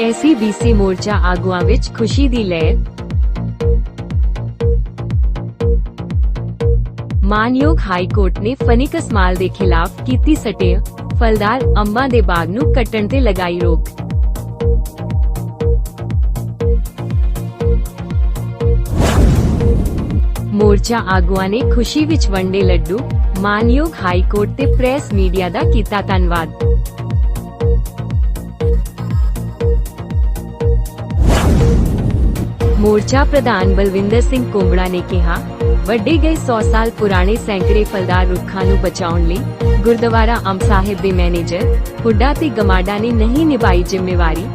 SCBC ਮੋਰਚਾ ਆਗੂਆਂ ਵਿੱਚ ਖੁਸ਼ੀ ਦੀ ਲਹਿਰ। ਮਾਨਯੋਗ ਹਾਈ ਕੋਰਟ ਨੇ ਫਨੀਕਸ ਮਾਲ ਦੇ ਖਿਲਾਫ ਕੀਤੀ ਸਟੇ ਫਲਦਾਰ ਅੰਬਾ ਦੇ ਬਾਗ ਨੂੰ ਕੱਟਣ ਤੇ ਲਗਾਈ ਰੋਕ। ਮੋਰਚਾ ਆਗੂਆਂ ਨੇ ਖੁਸ਼ੀ ਵਿੱਚ ਵੰਡੇ ਲੱਡੂ। ਮਾਨਯੋਗ ਹਾਈ ਕੋਰਟ ਤੇ ਪ੍ਰੈਸ ਮੀਡੀਆ ਦਾ ਕੀਤਾ ਧੰਨਵਾਦ। ਮੋਰਚਾ ਪ੍ਰਧਾਨ ਬਲਵਿੰਦਰ ਸਿੰਘ ਕੋਮੜਾ ਨੇ ਕਿਹਾ, ਵੱਡੇ ਗਏ 100 ਸਾਲ ਪੁਰਾਣੇ ਸੈਂਕੜੇ ਫਲਦਾਰ ਰੁੱਖਾਂ ਨੂੰ ਬਚਾਉਣ ਲਈ ਗੁਰਦੁਆਰਾ ਅੰਬ ਸਾਹਿਬ ਦੇ ਮੈਨੇਜਰ ਹੁੱਡਾ ਤੇ ਗਮਾਡਾ ਨੇ ਨਹੀਂ ਨਿਭਾਈ ਜ਼ਿੰਮੇਵਾਰੀ।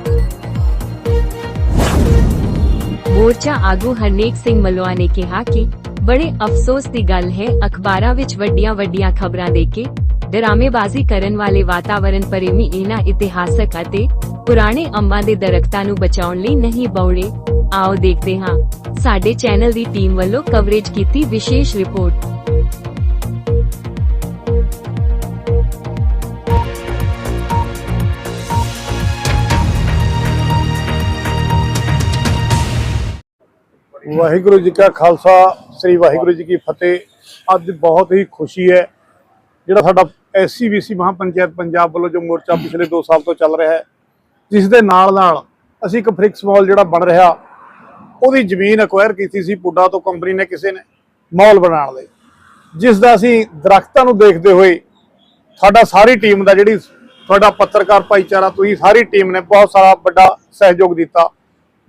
ਮੋਰਚਾ ਆਗੂ ਹਰਨੇਕ ਸਿੰਘ ਮਲਵਾ ਨੇ ਕਿਹਾ ਕਿ ਬੜੇ ਅਫਸੋਸ ਦੀ ਗੱਲ ਹੈ, ਅਖਬਾਰਾਂ ਵਿੱਚ ਵੱਡੀਆਂ ਵੱਡੀਆਂ ਖਬਰਾਂ ਦੇ ਕੇ ਡਰਾਮੇਬਾਜ਼ੀ ਕਰਨ ਵਾਲੇ ਵਾਤਾਵਰਣ ਪ੍ਰੇਮੀ ਇਹਨਾਂ ਇਤਿਹਾਸਕ ਅਤੇ ਪੁਰਾਣੇ ਅੰਬਾਂ ਦੇ ਦਰਖਤਾਂ ਨੂੰ ਬਚਾਉਣ ਲਈ ਨਹੀਂ ਬੌੜੇ। ਆਓ ਦੇਖਦੇ ਹਾਂ। ਸਾਡੇ ਚੈਨਲ ਦੀ ਟੀਮ ਵੱਲੋਂ ਕਵਰੇਜ ਕੀਤੀ ਵਿਸ਼ੇਸ਼ ਰਿਪੋਰਟ। ਵਾਹਿਗੁਰੂ ਜੀ ਕਾ ਖਾਲਸਾ ਸ੍ਰੀ ਵਾਹਿਗੁਰੂ ਜੀ ਕੀ ਫਤਿਹ। ਅੱਜ ਬਹੁਤ ਹੀ ਖੁਸ਼ੀ ਹੈ। ਜਿਹੜਾ ਸਾਡਾ ਐਸਸੀਬੀਸੀ ਮਹਾਪੰਚਾਇਤ ਪੰਜਾਬ ਵੱਲੋਂ ਜੋ ਮੋਰਚਾ ਪਿਛਲੇ 2 ਸਾਲ ਤੋਂ ਚੱਲ ਰਿਹਾ ਹੈ, ਜਿਸ ਦੇ ਨਾਲ ਨਾਲ ਅਸੀਂ ਇੱਕ ਫ੍ਰਿਕਸ ਮਾਲ ਜਿਹੜਾ ਬਣ ਰਿਹਾ, ਉਹਦੀ ਜ਼ਮੀਨ ਐਕਵਾਇਰ ਕੀਤੀ ਸੀ ਪੁੱਡਾ ਤੋਂ ਕੰਪਨੀ ਨੇ ਕਿਸੇ ਨੇ ਮਾਲ ਬਣਾਉਣ ਲਈ। ਜਿਸ ਦਾ ਅਸੀਂ ਦਰਖਤਾਂ ਨੂੰ ਦੇਖਦੇ ਹੋਏ ਸਾਡਾ ਸਾਰੀ ਟੀਮ ਦਾ ਜਿਹੜੀ ਤੁਹਾਡਾ ਪੱਤਰਕਾਰ ਭਾਈਚਾਰਾ, ਤੁਸੀਂ ਸਾਰੀ ਟੀਮ ਨੇ ਬਹੁਤ ਸਾਰਾ ਵੱਡਾ ਸਹਿਯੋਗ ਦਿੱਤਾ।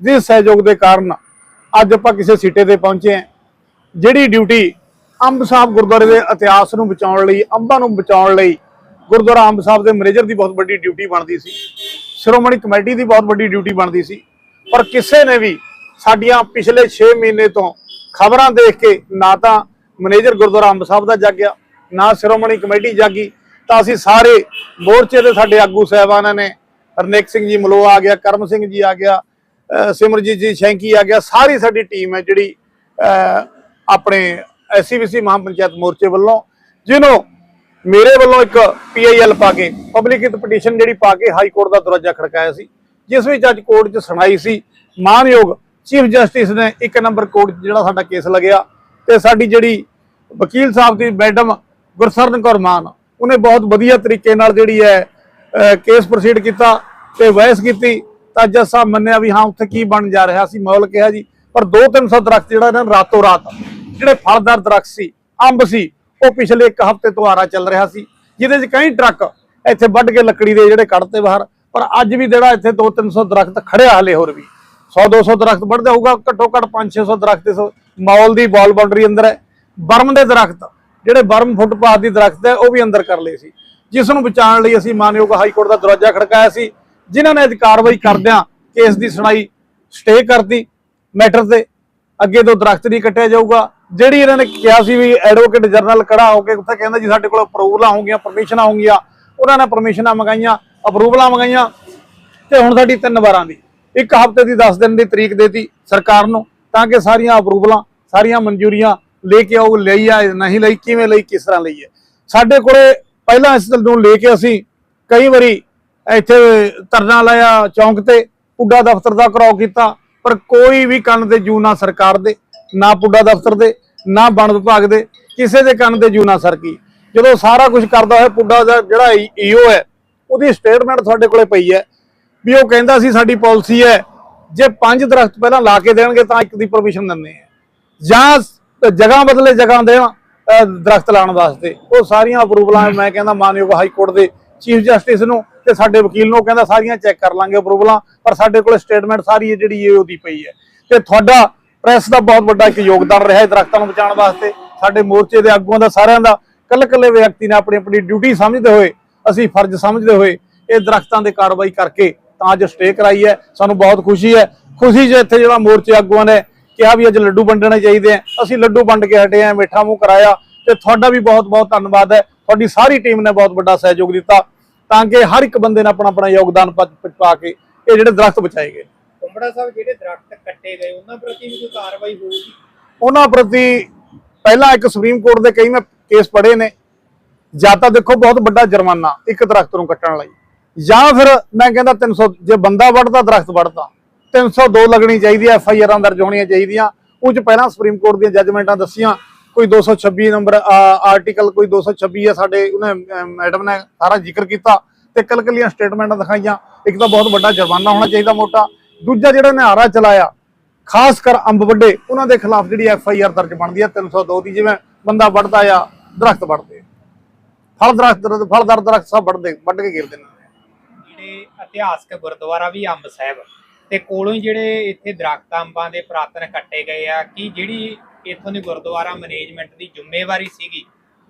ਜਿਸ ਸਹਿਯੋਗ ਦੇ ਕਾਰਨ ਅੱਜ ਆਪਾਂ ਕਿਸੇ ਸੀਟੇ ਤੇ ਪਹੁੰਚੇ ਹਾਂ। ਜਿਹੜੀ ਡਿਊਟੀ ਅੰਬ ਸਾਹਿਬ ਗੁਰਦੁਆਰੇ ਦੇ ਇਤਿਹਾਸ ਨੂੰ ਬਚਾਉਣ ਲਈ, ਅੰਬਾਂ ਨੂੰ ਬਚਾਉਣ ਲਈ ਗੁਰਦੁਆਰਾ ਅੰਬ ਸਾਹਿਬ ਦੇ ਮੈਨੇਜਰ ਦੀ ਬਹੁਤ ਵੱਡੀ ਡਿਊਟੀ ਬਣਦੀ ਸੀ। ਸ਼੍ਰੋਮਣੀ ਕਮੇਟੀ ਦੀ ਬਹੁਤ ਵੱਡੀ ਡਿਊਟੀ ਬਣਦੀ ਸੀ। ਪਰ ਕਿਸੇ ਨੇ ਵੀ ਸਾਡੀਆਂ ਪਿਛਲੇ 6 ਮਹੀਨੇ ਤੋਂ ਖਬਰਾਂ ਦੇਖ ਕੇ ਨਾ ਤਾਂ ਮੈਨੇਜਰ ਗੁਰਦੁਆਰਾ ਅੰਬ ਸਾਹਿਬ ਦਾ ਜਾਗਿਆ, ਨਾ ਸ਼੍ਰੋਮਣੀ ਕਮੇਟੀ ਜਾਗੀ, ਤਾਂ ਅਸੀਂ ਸਾਰੇ ਮੋਰਚੇ ਦੇ ਸਾਡੇ ਆਗੂ ਸਾਹਿਬਾਨਾਂ ਨੇ, ਹਰਨੇਕ ਸਿੰਘ ਜੀ ਮਲੋਆ ਆ ਗਿਆ, ਕਰਮ ਸਿੰਘ ਜੀ ਆ ਗਿਆ ਸਿਮਰਜੀਤ ਜੀ ਸ਼ੈਂਕੀ ਆ ਗਿਆ, ਸਾਰੀ ਸਾਡੀ ਟੀਮ ਹੈ ਜਿਹੜੀ ਆਪਣੇ ਐਸਸੀਬੀਸੀ ਮਹਾਪੰਚਾਇਤ ਮੋਰਚੇ ਵੱਲੋਂ, ਜਿਹਨੂੰ ਮੇਰੇ ਵੱਲੋਂ ਇੱਕ ਪੀਆਈਐਲ ਪਾ ਕੇ ਪਬਲਿਕ ਹਿੱਤ ਪਟੀਸ਼ਨ ਜਿਹੜੀ ਪਾ ਕੇ ਹਾਈ ਕੋਰਟ ਦਾ ਦਰਵਾਜ਼ਾ ਖੜਕਾਇਆ ਸੀ, ਜਿਸ ਵਿੱਚ ਅੱਜ ਕੋਰਟ 'ਚ ਸੁਣਾਈ ਸੀ, ਮਾਨਯੋਗ ਚੀਫ ਜਸਟਿਸ ਨੇ ਇੱਕ ਨੰਬਰ ਕੋਰਟ 'ਚ ਜਿਹੜਾ ਸਾਡਾ ਕੇਸ ਲੱਗਿਆ, ਤੇ ਸਾਡੀ ਜਿਹੜੀ ਵਕੀਲ ਸਾਹਿਬ ਦੀ ਮੈਡਮ ਗੁਰਸਰਨ ਕੌਰ ਮਾਨ, ਉਹਨੇ ਬਹੁਤ ਵਧੀਆ ਤਰੀਕੇ ਨਾਲ ਜਿਹੜੀ ਹੈ ਕੇਸ ਪ੍ਰੋਸੀਡ ਕੀਤਾ ਤੇ ਬਹਿਸ ਕੀਤੀ, ਤਾਂ ਜੱਜ ਸਾਹਿਬ ਮੰਨਿਆ ਵੀ ਹਾਂ, ਉੱਥੇ ਕੀ ਬਣ ਜਾ ਰਿਹਾ ਸੀ ਮੌਲ ਕਿਹਾ ਜੀ, ਪਰ 2-300 ਦਰਖਤ ਜਿਹੜਾ ਇਹਨਾਂ ਨੇ ਰਾਤੋਂ ਰਾਤ ਜਿਹੜੇ ਫਲਦਾਰ ਦਰਖਤ ਸੀ, ਅੰਬ ਸੀ, ਉਹ ਪਿਛਲੇ ਇੱਕ ਹਫ਼ਤੇ ਤੋਂ ਆਰਾ ਚੱਲ ਰਿਹਾ ਸੀ। ਜਿਹਦੇ 'ਚ ਕਈ ਟਰੱਕ ਇੱਥੇ ਵੱਢ ਕੇ ਲੱਕੜੀ ਦੇ ਜਿਹੜੇ ਕੱਢਤੇ ਬਾਹਰ, ਪਰ ਅੱਜ ਵੀ ਜਿਹੜਾ ਇੱਥੇ 2-300 ਦਰਖਤ ਖੜਿਆ ਹਲੇ ਹੋਰ ਵੀ। 100-200 ਦਰਖਤ ਵੱਢਦਾ ਹੋਊਗਾ, ਘੱਟੋ ਘੱਟ 5-600 ਦਰਖਤ ਇਸ ਮਾਲ ਦੀ ਬਾਲ ਬਾਉਂਡਰੀ ਅੰਦਰ ਹੈ। ਬਰਮ ਦੇ ਦਰਖਤ, ਜਿਹੜੇ ਬਰਮ ਫੁੱਟਪਾਥ ਦੀ ਦਰਖਤ ਹੈ, ਉਹ ਵੀ ਅੰਦਰ ਕਰ ਲਏ ਸੀ। ਜਿਸ ਨੂੰ ਬਚਾਉਣ ਲਈ ਅਸੀਂ ਮਾਨਯੋਗ ਹਾਈ ਕੋਰਟ ਦਾ ਦਰਵਾਜ਼ਾ ਖੜਕਾਇਆ ਸੀ, ਜਿਨ੍ਹਾਂ ਨੇ ਅੱਜ ਕਾਰਵਾਈ ਕਰਦਿਆਂ ਕੇਸ ਦੀ ਸੁਣਾਈ ਸਟੇ ਕਰਤੀ। ਮੈਟਰ ਤੇ ਅੱਗੇ ਤੋਂ ਦਰਖਤ ਨਹੀਂ ਕੱਟਿਆ ਜਾਊਗਾ। ਜਿਹੜੀ ਇਹਨਾਂ ਨੇ ਕਿਹਾ ਸੀ ਵੀ ਐਡਵੋਕੇਟ ਜਨਰਲ ਖੜਾ ਹੋ ਕੇ ਉੱਥੇ ਕਹਿੰਦਾ ਜੀ ਸਾਡੇ ਕੋਲ ਅਪਰੂਵਲਾਂ ਹੋਣਗੀਆਂ ਪਰਮਿਸ਼ਨਾਂ ਹੋਣਗੀਆਂ ਉਹਨਾਂ ਨੇ ਪਰਮਿਸ਼ਨਾਂ ਮੰਗਾਈਆਂ ਅਪਰੂਵਲਾਂ ਮੰਗਾਈਆਂ ਤੇ ਹੁਣ ਸਾਡੀ ਤਿੰਨ ਵਾਰਾਂ ਦੀ, ਇੱਕ ਹਫ਼ਤੇ ਦੀ 10 ਦਿਨ ਦੀ ਤਰੀਕ ਦੇਤੀ ਸਰਕਾਰ ਨੂੰ ਤਾਂ ਕਿ ਸਾਰੀਆਂ ਅਪਰੂਵਲਾਂ ਸਾਰੀਆਂ ਮਨਜ਼ੂਰੀਆਂ ਲੈ ਕੇ ਆਓ, ਲਈ ਆ, ਨਹੀਂ ਲਈ, ਕਿਵੇਂ ਲਈ, ਕਿਸ ਤਰ੍ਹਾਂ ਲਈ ਹੈ ਸਾਡੇ ਕੋਲੇ ਪਹਿਲਾਂ ਇਸ ਨੂੰ ਲੈ ਕੇ ਅਸੀਂ ਕਈ ਵਾਰੀ ਇੱਥੇ ਧਰਨਾ ਲਾਇਆ ਚੌਂਕ ਤੇ, ਪੁੱਡਾ ਦਫ਼ਤਰ ਦਾ ਘਰਾਓ ਕੀਤਾ, ਪਰ ਕੋਈ ਵੀ ਕੰਨ ਤੇ ਜੂ ਨਾ ਸਰਕਾਰ ਦੇ। ਨਾ ਪੁੱਡਾ ਦਫ਼ਤਰ ਦੇ, ਨਾ ਵਣ ਵਿਭਾਗ ਦੇ, ਕਿਸੇ ਦੇ ਕੰਨ ਤੇ ਜੂ ਨਾ ਸਰਕੀ। ਜਦੋਂ ਸਾਰਾ ਕੁਝ ਕਰਦਾ ਹੋਇਆ ਪੁੱਡਾ ਦਾ ਜਿਹੜਾ ਈਓ ਹੈ, ਉਹਦੀ ਸਟੇਟਮੈਂਟ ਤੁਹਾਡੇ ਕੋਲੇ ਪਈ ਹੈ ਵੀ ਉਹ ਕਹਿੰਦਾ ਸੀ ਸਾਡੀ ਪਾਲਿਸੀ ਹੈ, ਜੇ ਪੰਜ ਦਰਖਤ ਪਹਿਲਾਂ ਲਾ ਕੇ ਦੇਣਗੇ ਤਾਂ ਇੱਕ ਦੀ ਪਰਮਿਸ਼ਨ ਦਿੰਦੇ ਆ ਜਾਂ ਜਗ੍ਹਾ ਬਦਲੇ ਜਗ੍ਹਾ ਦੇਣ ਦਰਖਤ ਲਾਉਣ ਵਾਸਤੇ। ਉਹ ਸਾਰੀਆਂ ਅਪਰੂਵਲਾਂ ਮੈਂ ਕਹਿੰਦਾ ਮਾਨਯੋਗ ਹਾਈ ਕੋਰਟ ਦੇ ਚੀਫ ਜਸਟਿਸ ਨੂੰ ਤੇ ਸਾਡੇ ਵਕੀਲ ਨੂੰ ਉਹ ਕਹਿੰਦਾ ਸਾਰੀਆਂ ਚੈੱਕ ਕਰ ਲਾਂਗੇ ਅਪਰੂਵਲਾਂ ਪਰ ਸਾਡੇ ਕੋਲ ਸਟੇਟਮੈਂਟ ਸਾਰੀ ਜਿਹੜੀ ਇਹ ਉਹਦੀ ਪਈ ਹੈ। ਤੇ ਤੁਹਾਡਾ ਪ੍ਰੈਸ ਦਾ ਬਹੁਤ ਵੱਡਾ ਇੱਕ ਯੋਗਦਾਨ ਰਿਹਾ ਹੈ ਦਰਖਤਾਂ ਨੂੰ ਬਚਾਉਣ ਵਾਸਤੇ, ਸਾਡੇ ਮੋਰਚੇ ਦੇ ਆਗੂਆਂ ਦਾ ਸਾਰਿਆਂ ਦਾ ਕੱਲੇ ਕੱਲੇ ਵਿਅਕਤੀ ਨੇ ਆਪਣੀ ਆਪਣੀ ਡਿਊਟੀ ਸਮਝਦੇ ਹੋਏ, ਅਸੀਂ ਫਰਜ਼ ਸਮਝਦੇ ਹੋਏ ਇਹ ਦਰਖਤਾਂ ਦੇ ਕਾਰਵਾਈ ਕਰਕੇ ਤਾਂ ਅੱਜ ਸਟੇ ਕਰਾਈ ਹੈ, ਸਾਨੂੰ ਬਹੁਤ ਖੁਸ਼ੀ ਹੈ। ਖੁਸ਼ੀ ਜੇ ਇੱਥੇ ਜਿਹੜਾ ਮੋਰਚੇ ਆਗੂਆਂ ਨੇ ਕਿਹਾ ਵੀ ਅੱਜ ਲੱਡੂ ਵੰਡਣੇ ਚਾਹੀਦੇ ਆ, ਅਸੀਂ ਲੱਡੂ ਵੰਡ ਕੇ ਹਟੇ ਆ, ਮਿੱਠਾ ਮੂੰਹ ਕਰਾਇਆ ਤੇ ਤੁਹਾਡਾ ਵੀ ਬਹੁਤ ਬਹੁਤ ਧੰਨਵਾਦ ਹੈ, ਤੁਹਾਡੀ ਸਾਰੀ ਟੀਮ ਨੇ ਬਹੁਤ ਵੱਡਾ ਸਹਿਯੋਗ ਦਿੱਤਾ ਤਾਂ ਕਿ ਹਰ ਇੱਕ ਬੰਦੇ ਨੇ ਆਪਣਾ ਆਪਣਾ ਯੋਗਦਾਨ ਪਾ ਪਾ ਕੇ ਇਹ ਜਿਹੜੇ ਦਰਖਤ ਬਚਾਏ ਗਏ। ਕੁੰਬੜਾ ਸਾਹਿਬ, ਜਿਹੜੇ ਦਰਖਤ ਕੱਟੇ ਗਏ, ਉਹਨਾਂ ਪ੍ਰਤੀ ਵੀ ਕੋਈ ਕਾਰਵਾਈ ਹੋਊਗੀ? ਉਹਨਾਂ ਪ੍ਰਤੀ ਪਹਿਲਾਂ ਇੱਕ ਸੁਪਰੀਮ ਕੋਰਟ ਦੇ ਕਈ ਮੈਂ ਕੇਸ ਪੜ੍ਹੇ ਨੇ। ਜਾਂ ਤਾਂ ਦੇਖੋ, ਬਹੁਤ ਵੱਡਾ ਜੁਰਮਾਨਾ ਇੱਕ ਦਰਖਤ ਨੂੰ ਕੱਟਣ ਲਈ। ਜਾਂ ਫਿਰ ਮੈਂ ਕਹਿੰਦਾ 300 ਜੇ ਬੰਦਾ ਵੱਢਦਾ, ਦਰਖਤ ਵੱਢਦਾ। 302 ਲੱਗਣੀ ਚਾਹੀਦੀ ਐ ਐਫ ਆਈ ਆਰਾਂ ਦਰਜ ਹੋਣੀਆਂ ਚਾਹੀਦੀਆਂ। ਉਹ ਚ ਪਹਿਲਾਂ ਸੁਪਰੀਮ ਕੋਰਟ ਦੀਆਂ ਜੱਜਮੈਂਟਾਂ ਦੱਸੀਆਂ, ਕੋਈ 226 ਨੰਬਰ ਆਰਟੀਕਲ ਕੋਈ 226 ਹੈ ਸਾਡੇ, ਉਹਨੇ ਮੈਡਮ ਨੇ ਸਾਰਾ ਜ਼ਿਕਰ ਕੀਤਾ ਤੇ ਕਲਕਲੀਆਂ ਸਟੇਟਮੈਂਟਾਂ ਦਿਖਾਈਆਂ। ਇੱਕ ਤਾਂ ਬਹੁਤ ਵੱਡਾ ਜੁਰਮਾਨਾ ਹੋਣਾ ਚਾਹੀਦਾ ਮੋਟਾ। ਦੂਜਾ ਜਿਹੜਾ ਨਿਹਾਰਾ ਚਲਾਇਆ, ਖਾਸ ਕਰ ਅੰਬ ਵੱਡੇ, ਉਹਨਾਂ ਦੇ ਖਿਲਾਫ ਜਿਹੜੀ ਐਫ ਆਈ ਆਰ ਦਰਜ ਬਣਦੀ ਹੈ 302 ਦੀ ਜਿਵੇਂ ਬੰਦਾ ਵੱਢਦਾ ਆ, ਦਰਖਤ ਵੱਢਦੇ ਫਲ ਦਰਖਤ ਫਲਦਾਰ ਦਰਖਤ ਸਭ ਵੱਢਦੇ, ਵੱਢ ਕੇ ਗਿਰ ਦਿੰਦੇ ਜਿਹੜੇ ਇਤਿਹਾਸਕ ਗੁਰਦੁਆਰਾ ਵੀ ਅੰਬ ਸਾਹਿਬ, ਤੇ ਕੋਲੋਂ ਹੀ ਜਿਹੜੇ ਇੱਥੇ ਦਰਖਤ, ਅੰਬਾਂ ਦੇ ਪੁਰਾਤਨ ਕੱਟੇ ਗਏ ਆ, ਕਿ ਜਿਹੜੀ ਇੱਥੋਂ ਦੀ ਗੁਰਦੁਆਰਾ ਮੈਨੇਜਮੈਂਟ ਦੀ ਜ਼ਿੰਮੇਵਾਰੀ ਸੀਗੀ,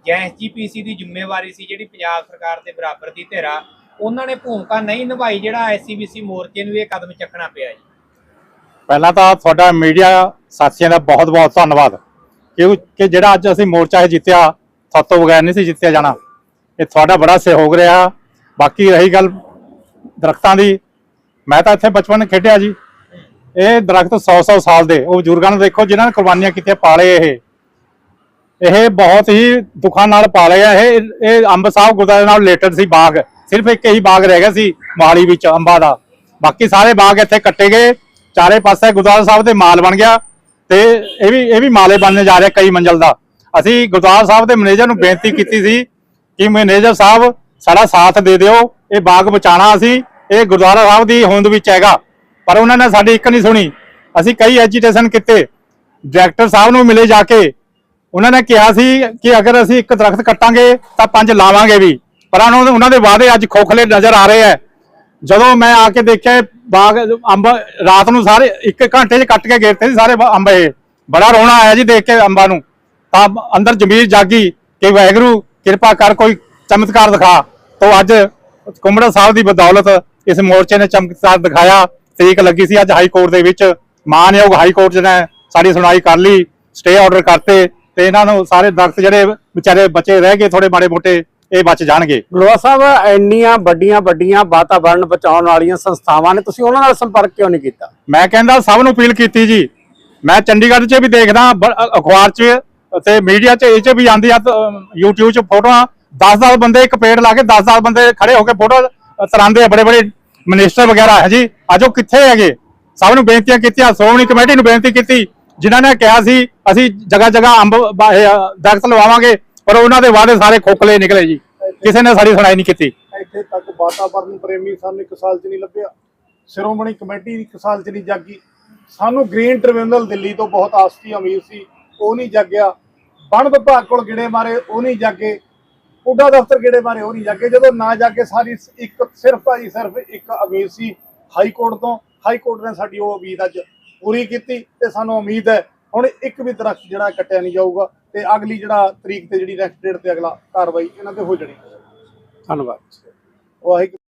ਜਾਂ ਐਸਜੀਪੀਸੀ ਦੀ ਜ਼ਿੰਮੇਵਾਰੀ ਸੀ, ਜਿਹੜੀ ਪੰਜਾਬ ਸਰਕਾਰ ਦੇ ਬਰਾਬਰ ਦੀ ਧਿਰਾ ਉਹਨਾਂ ਨੇ ਭੂਮਿਕਾ ਨਹੀਂ ਨਿਭਾਈ ਜਿਹੜਾ ਐਸਸੀਬੀਸੀ ਮੋਰਚੇ ਨੂੰ ਇਹ ਕਦਮ ਚੱਕਣਾ ਪਿਆ ਜੀ। ਪਹਿਲਾਂ ਤਾਂ ਤੁਹਾਡਾ ਮੀਡੀਆ ਸਾਥੀਆਂ ਦਾ ਬਹੁਤ-ਬਹੁਤ ਧੰਨਵਾਦ। ਕਿਉਂ ਜਿਹੜਾ ਅੱਜ ਅਸੀਂ ਮੋਰਚਾ ਇਹ ਜਿੱਤਿਆ ਤੁਹਾਤੋਂ ਬਗੈਰ ਨਹੀਂ ਸੀ ਜਿੱਤਿਆ ਜਾਣਾ। ਇਹ ਤੁਹਾਡਾ ਬੜਾ ਸਹਿਯੋਗ ਰਿਹਾ। ਬਾਕੀ ਰਹੀ ਗੱਲ ਦਰਖਤਾਂ ਦੀ। ਮੈਂ ਤਾਂ ਇੱਥੇ ਬਚਪਨ ਖੇਡਿਆ ਜੀ। ਇਹ ਦਰਖਤ 100-100 ਸਾਲ ਦੇ। ਉਹ ਬਜ਼ੁਰਗਾਂ ਨੂੰ ਦੇਖੋ, ਜਿਨ੍ਹਾਂ ਨੇ ਕੁਰਬਾਨੀਆਂ ਕੀਤੀਆਂ, ਪਾਲੇ ਇਹ। ਇਹ ਬਹੁਤ ਹੀ ਦੁੱਖਾਂ ਨਾਲ ਪਾਲੇ ਆ। ਇਹ ਇਹ ਅੰਬ ਸਾਹਿਬ ਗੁਰਦੁਆਰੇ ਨਾਲ ਰਿਲੇਟਡ ਸੀ ਬਾਗ। ਸਿਰਫ ਇੱਕ ਹੀ ਬਾਗ ਰਹਿ ਗਿਆ ਸੀ ਮੋਹਾਲੀ ਵਿੱਚ, ਅੰਬਾ ਦਾ। ਬਾਕੀ ਸਾਰੇ ਬਾਗ ਇੱਥੇ ਕੱਟੇ ਗਏ। ਚਾਰੇ ਪਾਸੇ ਗੁਰਦੁਆਰਾ ਸਾਹਿਬ ਦੇ ਮਾਲ ਬਣ ਗਿਆ ਤੇ ਇਹ ਵੀ ਇਹ ਵੀ ਮਾਲੇ ਬਣਨੇ ਜਾ ਰਿਹਾ ਕਈ ਮੰਜ਼ਲ ਦਾ। ਅਸੀਂ ਗੁਰਦੁਆਰਾ ਸਾਹਿਬ ਦੇ ਮੈਨੇਜਰ ਨੂੰ ਬੇਨਤੀ ਕੀਤੀ ਸੀ ਕਿ ਮੈਨੇਜਰ ਸਾਹਿਬ, ਸਾਡਾ ਸਾਥ ਦੇ ਦਿਓ। ਇਹ ਬਾਗ ਬਚਾਣਾ ਅਸੀਂ, ਇਹ ਗੁਰਦੁਆਰਾ ਸਾਹਿਬ ਦੀ ਹੋਂਦ ਵਿੱਚ ਹੈਗਾ। ਪਰ ਉਹਨਾਂ ਨੇ ਸਾਡੀ ਇੱਕ ਨਹੀਂ ਸੁਣੀ। ਅਸੀਂ ਕਈ ਐਜੀਟੇਸ਼ਨ ਕੀਤੇ। ਡਾਇਰੈਕਟਰ ਸਾਹਿਬ ਨੂੰ ਮਿਲੇ ਜਾ ਕੇ। ਉਹਨਾਂ ਨੇ ਕਿਹਾ ਸੀ ਕਿ ਅਗਰ ਅਸੀਂ ਇੱਕ ਦਰਖਤ ਕੱਟਾਂਗੇ ਤਾਂ ਪੰਜ ਲਾਵਾਂਗੇ ਵੀ। ਪਰ ਉਹਨਾਂ ਦੇ- ਉਹਨਾਂ ਦੇ ਵਾਅਦੇ ਅੱਜ ਖੋਖਲੇ ਨਜ਼ਰ ਆ ਰਹੇ ਹੈ। ਜਦੋਂ ਮੈਂ ਆ ਕੇ ਦੇਖਿਆ, ਬਾਗ, ਅੰਬ ਰਾਤ ਨੂੰ ਸਾਰੇ ਇੱਕ ਘੰਟੇ 'ਚ ਕੱਟ ਕੇ ਗੇਰਤੇ ਸੀ ਸਾਰੇ ਅੰਬ ਇਹ। ਬੜਾ ਰੋਣਾ ਆਇਆ ਜੀ ਦੇਖ ਕੇ ਅੰਬਾਂ ਨੂੰ। ਤਾਂ ਅੰਦਰ ਜ਼ਮੀਰ ਜਾਗੀ ਕਿ ਵਾਹਿਗੁਰੂ, ਕਿਰਪਾ ਕਰ ਕੋਈ ਚਮਤਕਾਰ ਦਿਖਾ। ਤੋਂ ਅੱਜ ਕੁੰਬੜਾ ਸਾਹਿਬ ਦੀ ਬਦੌਲਤ ਇਸ ਮੋਰਚੇ ਨੇ ਚਮਤਕਾਰ ਦਿਖਾਇਆ। ਤਰੀਕ ਲੱਗੀ ਸੀ ਅੱਜ ਹਾਈ ਕੋਰਟ ਦੇ ਵਿੱਚ। ਮਾਨਯੋਗ ਹਾਈ ਕੋਰਟ ਨੇ ਸਾਡੀ ਸੁਣਾਈ ਕਰ ਲਈ, ਸਟੇ ਆਰਡਰ ਕਰਤੇ ਤੇ ਇਹਨਾਂ ਨੂੰ ਸਾਰੇ ਦਰਖਤ ਜਿਹੜੇ ਵਿਚਾਰੇ ਬੱਚੇ ਰਹਿ ਗਏ ਥੋੜੇ ਮਾੜੇ ਮੋਟੇ ਇਹ ਬਚ ਜਾਣਗੇ। ਗਲੋਆ ਸਾਹਿਬ ਇੰਨੀਆਂ ਵੱਡੀਆਂ ਵੱਡੀਆਂ ਵਾਤਾਵਰਣ ਬਚਾਉਣ ਵਾਲੀਆਂ ਸੰਸਥਾਵਾਂ ਨੇ ਤੁਸੀਂ ਉਹਨਾਂ ਨਾਲ ਸੰਪਰਕ ਕਿਉਂ ਨਹੀਂ ਕੀਤਾ? ਮੈਂ ਕਹਿੰਦਾ ਸਭ ਨੂੰ ਅਪੀਲ ਕੀਤੀ ਜੀ। ਮੈਂ ਚੰਡੀਗੜ੍ਹ 'ਚ ਵੀ ਦੇਖਦਾ ਅਖਬਾਰ 'ਚ ਤੇ ਮੀਡੀਆ 'ਚ ਇਹ 'ਚ ਵੀ ਆਉਂਦੀ ਆ YouTube 'ਚ ਫੋਟੋਆਂ। 10-10 ਬੰਦੇ ਇੱਕ ਪੇੜ ਲਾ ਕੇ 10-10 ਬੰਦੇ ਖੜੇ ਹੋ ਕੇ ਫੋਟੋ ਤਰਾਂਦੇ ਆ ਬੜੇ ਬੜੇ ਮਿਨਿਸਟਰ ਵਗੈਰਾ ਹੈ ਜੀ। ਅੱਜ ਉਹ ਕਿੱਥੇ ਹੈਗੇ? ਸਭ ਨੂੰ ਬੇਨਤੀਆਂ ਕੀਤੀਆਂ ਸ਼੍ਰੋਮਣੀ ਕਮੇਟੀ ਨੂੰ ਬੇਨਤੀ ਕੀਤੀ। ਜਿਨ੍ਹਾਂ ਨੇ ਕਿਹਾ ਸੀ ਅਸੀਂ ਜਗ੍ਹਾ ਜਗ੍ਹਾ ਅੰਬ ਦਰਖਤ ਲਵਾਵਾਂਗੇ। ਪਰ ਉਹਨਾਂ ਦੇ ਵਾਅਦੇ ਸਾਰੇ ਖੋਖਲੇ ਨਿਕਲੇ ਜੀ। ਕਿਸੇ ਨੇ ਸਾਡੀ ਸੁਣਾਈ ਨਹੀਂ ਕੀਤੀ। ਇੱਥੇ ਤੱਕ ਵਾਤਾਵਰਨ ਪ੍ਰੇਮੀ ਸਾਨੂੰ ਇੱਕ ਸਾਲ ਚ ਨਹੀਂ ਲੱਭਿਆ। ਸ਼੍ਰੋਮਣੀ ਕਮੇਟੀ ਇੱਕ ਸਾਲ ਚ ਨਹੀਂ ਜਾਗੀ। ਸਾਨੂੰ ਗ੍ਰੀਨ ਟ੍ਰਿਬਿਊਨਲ ਦਿੱਲੀ ਤੋਂ ਬਹੁਤ ਆਸ ਸੀ ਸੀ। ਉਹ ਨਹੀਂ ਜਾਗਿਆ। ਵਣ ਵਿਭਾਗ ਕੋਲ ਗਿੜੇ ਮਾਰੇ, ਉਹ ਨਹੀਂ ਜਾਗੇ। ਉਡਾ ਦਫ਼ਤਰ ਗਿੜੇ ਮਾਰੇ, ਉਹ ਨਹੀਂ ਜਾਗੇ। ਜਦੋਂ ਨਾ ਜਾ ਕੇ ਸਾਰੀ ਇੱਕ ਸਿਰਫ ਭਾਜੀ ਸਿਰਫ ਇੱਕ ਉਮੀਦ ਸੀ ਹਾਈ ਕੋਰਟ ਤੋਂ। ਹਾਈ ਕੋਰਟ ਨੇ ਸਾਡੀ ਉਹ ਉਮੀਦ ਅੱਜ ਪੂਰੀ ਕੀਤੀ ਤੇ ਸਾਨੂੰ ਉਮੀਦ ਹੈ, ਹੁਣ ਇੱਕ ਵੀ ਦਰਖਤ ਜਿਹੜਾ ਕੱਟਿਆ ਨਹੀਂ ਜਾਊਗਾ। ਤੇ ਅਗਲੀ ਜਿਹੜਾ ਤਰੀਕ ਤੇ ਜਿਹੜੀ ਨੈਕਸਟ ਡੇਟ ਤੇ ਅਗਲਾ ਕਾਰਵਾਈ ਇਹਨਾਂ ਤੇ ਹੋ ਜਾਣੀ। ਧੰਨਵਾਦ। ਵਾਹਿਗੁਰੂ।